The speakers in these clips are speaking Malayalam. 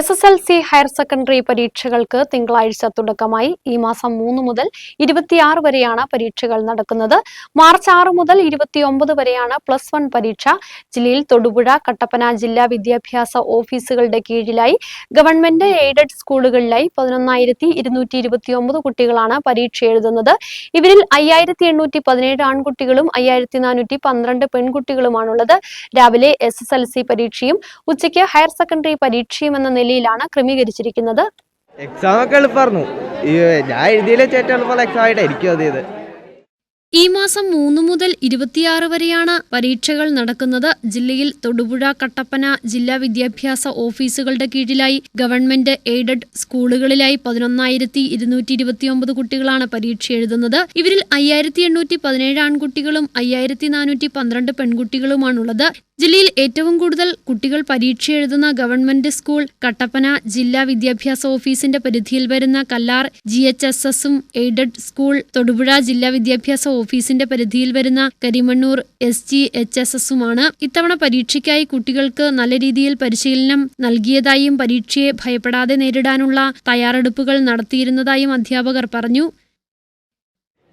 S S L C higher secondary പരീക്ഷകൾക്ക് തിങ്കളാഴ്ച തുടക്കമായി. ഈ മാസം മൂന്ന് മുതൽ ഇരുപത്തിയാറ് വരെയാണ് പരീക്ഷകൾ നടക്കുന്നത്. മാർച്ച് ആറ് മുതൽ ഇരുപത്തിയൊമ്പത് വരെയാണ് പ്ലസ് വൺ പരീക്ഷ. ജില്ലയിൽ തൊടുപുഴ കട്ടപ്പന ജില്ലാ വിദ്യാഭ്യാസ ഓഫീസുകളുടെ കീഴിലായി ഗവൺമെന്റ് എയ്ഡഡ് സ്കൂളുകളിലായി പതിനൊന്നായിരത്തി ഇരുന്നൂറ്റി ഇരുപത്തിയൊമ്പത് കുട്ടികളാണ് പരീക്ഷ എഴുതുന്നത്. ഇവരിൽ അയ്യായിരത്തി എണ്ണൂറ്റി പതിനേഴ് ആൺകുട്ടികളും അയ്യായിരത്തി നാനൂറ്റി പന്ത്രണ്ട് പെൺകുട്ടികളുമാണുള്ളത്. രാവിലെ എസ് എസ് എൽ സി പരീക്ഷയും ഉച്ചയ്ക്ക് ഹയർ സെക്കൻഡറി പരീക്ഷയും എന്ന നിലയിലാണ് ക്രമീകരിച്ചിരിക്കുന്നത്. എക്സാം ഒക്കെ എളുപ്പമായിരുന്നു ഈ ഞാൻ എഴുതിയിലെ ഏറ്റവും എളുപ്പമുള്ള എക്സാം ആയിട്ടായിരിക്കും അത് ഇത് ഈ മാസം മൂന്ന് മുതൽ ഇരുപത്തിയാറ് വരെയാണ് പരീക്ഷകൾ നടക്കുന്നത്. ജില്ലയിൽ തൊടുപുഴ കട്ടപ്പന ജില്ലാ വിദ്യാഭ്യാസ ഓഫീസുകളുടെ കീഴിലായി ഗവൺമെന്റ് എയ്ഡഡ് സ്കൂളുകളിലായി പതിനൊന്നായിരത്തി ഇരുന്നൂറ്റി ഇരുപത്തിയൊമ്പത് കുട്ടികളാണ് പരീക്ഷ എഴുതുന്നത്. ഇവരിൽ അയ്യായിരത്തി എണ്ണൂറ്റി പതിനേഴ് ആൺകുട്ടികളും അയ്യായിരത്തി നാനൂറ്റി പന്ത്രണ്ട് പെൺകുട്ടികളുമാണുള്ളത്. ജില്ലയിൽ ഏറ്റവും കൂടുതൽ കുട്ടികൾ പരീക്ഷ എഴുതുന്ന ഗവൺമെന്റ് സ്കൂൾ കട്ടപ്പന ജില്ലാ വിദ്യാഭ്യാസ ഓഫീസിന്റെ പരിധിയിൽ വരുന്ന കല്ലാർ ജി എച്ച് എസ് എസും എയ്ഡഡ് സ്കൂൾ തൊടുപുഴ ജില്ലാ വിദ്യാഭ്യാസ ഓഫീസിന്റെ പരിധിയിൽ വരുന്ന Karimannoor S G H S എസുമാണ്. ഇത്തവണ പരീക്ഷയ്ക്കായി കുട്ടികൾക്ക് നല്ല രീതിയിൽ പരിശീലനം നൽകിയതായും പരീക്ഷയെ ഭയപ്പെടാതെ നേരിടാനുള്ള തയ്യാറെടുപ്പുകൾ നടത്തിയിരുന്നതായും അധ്യാപകർ പറഞ്ഞു.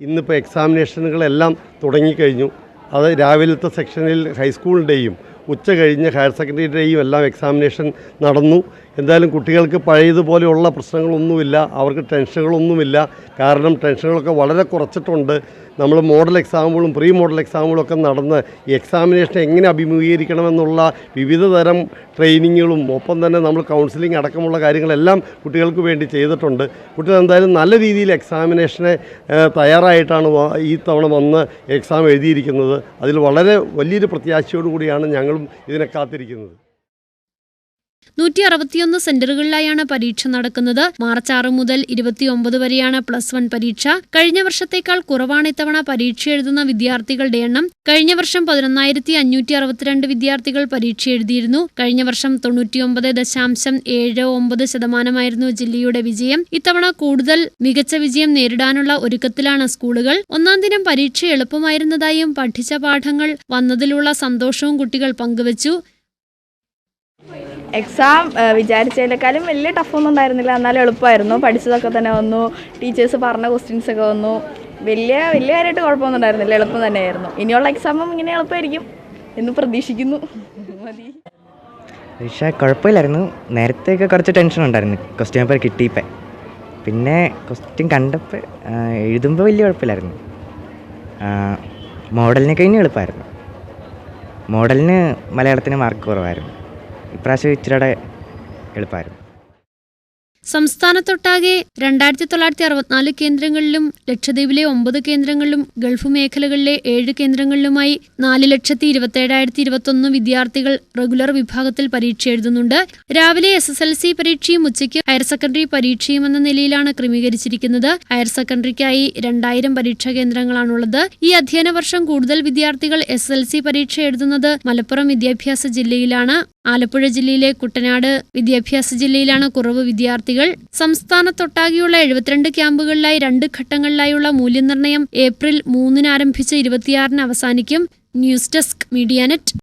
ഇന്നിപ്പോൾ എക്സാമിനേഷനുകളെല്ലാം തുടങ്ങിക്കഴിഞ്ഞു. അത് രാവിലത്തെ സെക്ഷനിൽ ഹൈസ്കൂളിന്റെയും ഉച്ച കഴിഞ്ഞ് ഹയർ സെക്കൻഡറിയുടെയും എല്ലാം എക്സാമിനേഷൻ നടന്നു. എന്തായാലും കുട്ടികൾക്ക് പഴയതുപോലെയുള്ള പ്രശ്നങ്ങളൊന്നുമില്ല. അവർക്ക് ടെൻഷനുകളൊന്നുമില്ല. കാരണം ടെൻഷനുകളൊക്കെ വളരെ കുറച്ചിട്ടുണ്ട്. നമ്മൾ മോഡൽ എക്സാമുകളും പ്രീ മോഡൽ എക്സാമുകളും ഒക്കെ നടന്ന് എക്സാമിനേഷൻ എങ്ങനെ അഭിമുഖീകരിക്കണമെന്നുള്ള വിവിധ തരം ട്രെയിനിങ്ങുകളും ഒപ്പം തന്നെ നമ്മൾ കൗൺസിലിംഗ് അടക്കമുള്ള കാര്യങ്ങളെല്ലാം കുട്ടികൾക്ക് വേണ്ടി ചെയ്തിട്ടുണ്ട്. കുട്ടികൾ എന്തായാലും നല്ല രീതിയിൽ എക്സാമിനേഷനെ തയ്യാറായിട്ടാണ് ഈ തവണ വന്ന് എക്സാം എഴുതിയിരിക്കുന്നത്. അതിൽ വളരെ വലിയൊരു പ്രത്യാശയോടു കൂടിയാണ് ഇതിനെ കാത്തിരിക്കുന്നത്. നൂറ്റി അറുപത്തിയൊന്ന് സെന്ററുകളിലായാണ് പരീക്ഷ നടക്കുന്നത്. മാർച്ച് ആറ് മുതൽ ഇരുപത്തിയൊമ്പത് വരെയാണ് പ്ലസ് വൺ പരീക്ഷ. കഴിഞ്ഞ വർഷത്തേക്കാൾ കുറവാണ് ഇത്തവണ പരീക്ഷ എഴുതുന്ന വിദ്യാർത്ഥികളുടെ എണ്ണം. കഴിഞ്ഞ വർഷം പതിനൊന്നായിരത്തി അഞ്ഞൂറ്റി അറുപത്തിരണ്ട് വിദ്യാർത്ഥികൾ പരീക്ഷ എഴുതിയിരുന്നു. കഴിഞ്ഞ വർഷം തൊണ്ണൂറ്റിയൊമ്പത് ദശാംശം ഏഴ് ഒമ്പത് ശതമാനമായിരുന്നു ജില്ലയുടെ വിജയം. ഇത്തവണ കൂടുതൽ മികച്ച വിജയം നേരിടാനുള്ള ഒരുക്കത്തിലാണ് സ്കൂളുകൾ. ഒന്നാം ദിനം പരീക്ഷ എളുപ്പമായിരുന്നതായും പഠിച്ച പാഠങ്ങൾ വന്നതിലുള്ള സന്തോഷവും കുട്ടികൾ പങ്കുവച്ചു. എക്സാം വിചാരിച്ചതിനേക്കാളും വലിയ ടഫൊന്നും ഉണ്ടായിരുന്നില്ല. എന്നാലും എളുപ്പമായിരുന്നു. പഠിച്ചതൊക്കെ തന്നെ വന്നു. ടീച്ചേഴ്സ് പറഞ്ഞ ക്വസ്റ്റ്യൻസ് ഒക്കെ വന്നു. വലിയ വലിയ കാര്യമായിട്ട് കുഴപ്പമൊന്നും ഉണ്ടായിരുന്നില്ല. എളുപ്പം തന്നെയായിരുന്നു. ഇനിയുള്ള എക്സാമും ഇങ്ങനെ എളുപ്പമായിരിക്കും എന്ന് പ്രതീക്ഷിക്കുന്നു. മതി. പരീക്ഷ കുഴപ്പമില്ലായിരുന്നു. നേരത്തെയൊക്കെ കുറച്ച് ടെൻഷൻ ഉണ്ടായിരുന്നു. ക്വസ്റ്റ്യൻ പേപ്പർ കിട്ടിയപ്പോൾ പിന്നെ ക്വസ്റ്റ്യൻ കണ്ടപ്പോൾ എഴുതുമ്പോൾ വലിയ കുഴപ്പമില്ലായിരുന്നു. മോഡലിനെ കഴിഞ്ഞ് എളുപ്പമായിരുന്നു. മോഡലിന് മലയാളത്തിന് മാർക്ക് കുറവായിരുന്നു. ഇപ്രാവശ്യം ഇച്ചിരിയുടെ എളുപ്പമായിരുന്നു. സംസ്ഥാനത്തൊട്ടാകെ രണ്ടായിരത്തി തൊള്ളായിരത്തി അറുപത്തിനാല് കേന്ദ്രങ്ങളിലും ലക്ഷദ്വീപിലെ ഒമ്പത് കേന്ദ്രങ്ങളിലും ഗൾഫ് മേഖലകളിലെ ഏഴ് കേന്ദ്രങ്ങളിലുമായി നാല് ലക്ഷത്തി ഇരുപത്തേഴായിരത്തി ഇരുപത്തൊന്ന് വിദ്യാർത്ഥികൾ റെഗുലർ വിഭാഗത്തിൽ പരീക്ഷ എഴുതുന്നുണ്ട്. രാവിലെ എസ് എസ് എൽ സി പരീക്ഷയും ഉച്ചയ്ക്ക് ഹയർ സെക്കൻഡറി പരീക്ഷയും എന്ന നിലയിലാണ് ക്രമീകരിച്ചിരിക്കുന്നത്. ഹയർ സെക്കൻഡറിക്കായി രണ്ടായിരം പരീക്ഷാ കേന്ദ്രങ്ങളാണുള്ളത്. ഈ അധ്യയന വർഷം കൂടുതൽ വിദ്യാർത്ഥികൾ എസ് എൽ സി പരീക്ഷ എഴുതുന്നത് മലപ്പുറം വിദ്യാഭ്യാസ ജില്ലയിലാണ്. ആലപ്പുഴ ജില്ലയിലെ കുട്ടനാട് വിദ്യാഭ്യാസ ജില്ലയിലാണ് കുറവ്. വിദ്യാർത്ഥികൾ സംസ്ഥാനത്തൊട്ടാകെയുള്ള എഴുപത്തിരണ്ട് ക്യാമ്പുകളിലായി രണ്ട് ഘട്ടങ്ങളിലായുള്ള മൂല്യനിർണയം ഏപ്രിൽ മൂന്നിന് ആരംഭിച്ച് ഇരുപത്തിയാറിന് അവസാനിക്കും. News desk Medianet